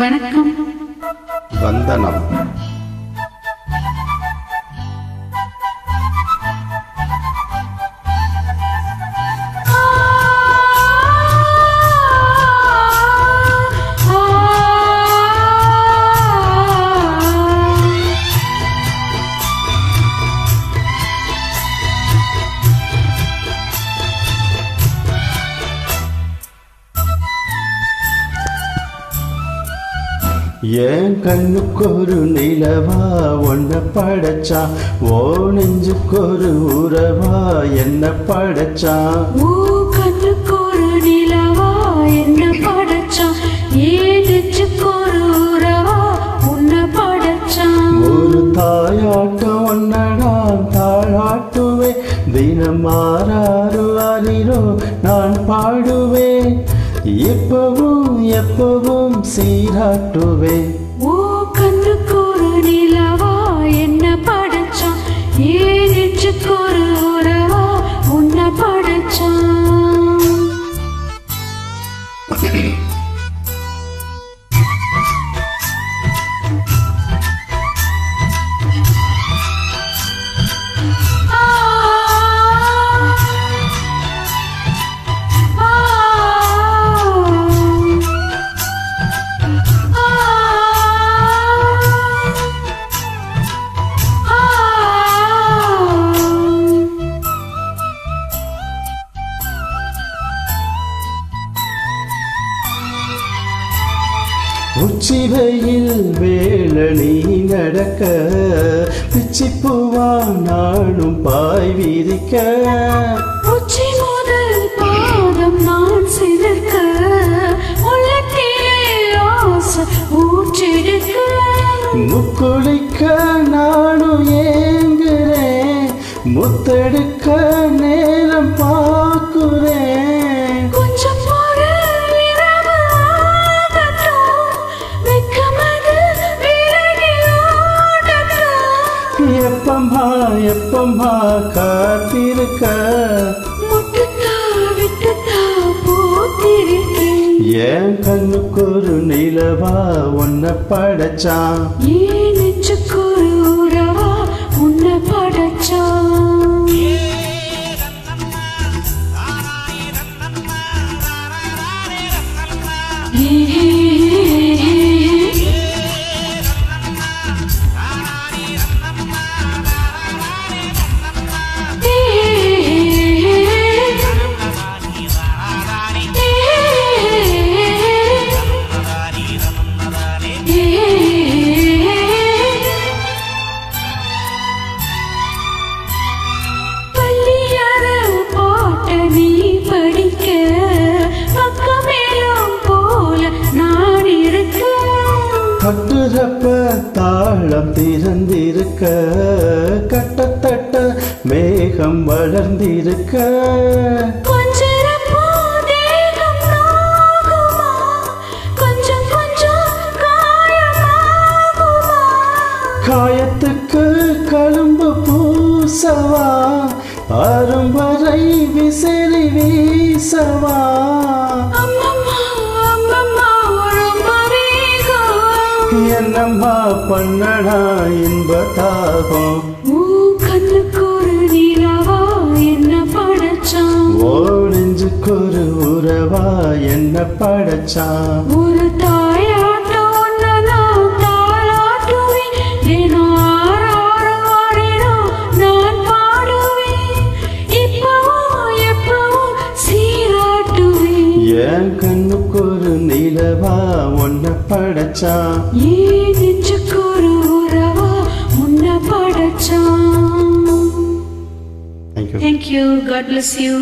வணக்கம். வந்தனம். என் கண்ணுக்கு ஒரு நிலவா ஒன்ன படைச்சா. ஓ நெஞ்சுக்கு ஒரு உறவா என்ன படைச்சா. ஓ கண்ணுக்கொரு நிலவா என்ன படைச்சான் ஏழுச்சுக்கொரு உறவா உன்னை படைச்சான் ஒரு தாயாட்டம் ஒன்னடாம் தாளாட்டுவே தினம் எப்பவும் எப்பவும் சீராட்டுவே ஓ கண்ணுக்கொரு நிலவா என்ன படைச்சான்? ஏழுச்சுக்கொரு உறவா உன்னை படைச்சான்? உச்சிவையில் வேளனி நடக்க பிச்சிப்பூவா நானும் பாய் விரிக்க உச்சி முதல் பாதம் நான் சிதற்க முக்குளிக்க நானும் ஏங்குறேன் முத்தெடுக்க நேரம் பார்க்குறேன் எப்பம்மா காத்திருக்க. என் கண்ணுக்கு ஒரு நிலவா ஒன்ன படைச்சான் திறந்திருக்க கட்டத்தட்ட மேகம் வளர்ந்திருக்க? காயத்துக்கு கழும்பு பூசவா அரும்பறை விசிறி வீசவா என்னம்மா பண்ணடா இன்ப தாகம் கண்ணுக்கொரு நிலவா என்ன படைச்சான்? ஓடிஞ்சுக்கொரு உறவா என்ன படைச்சான்? ஒரு என் கண்ணுக்கு ஒரு நிலவா ஒன்ன படைச்சான் ஏன் நெஞ்சுக்கொரு உறவா உன்னை படைச்சான் thank you Thank you. God bless you.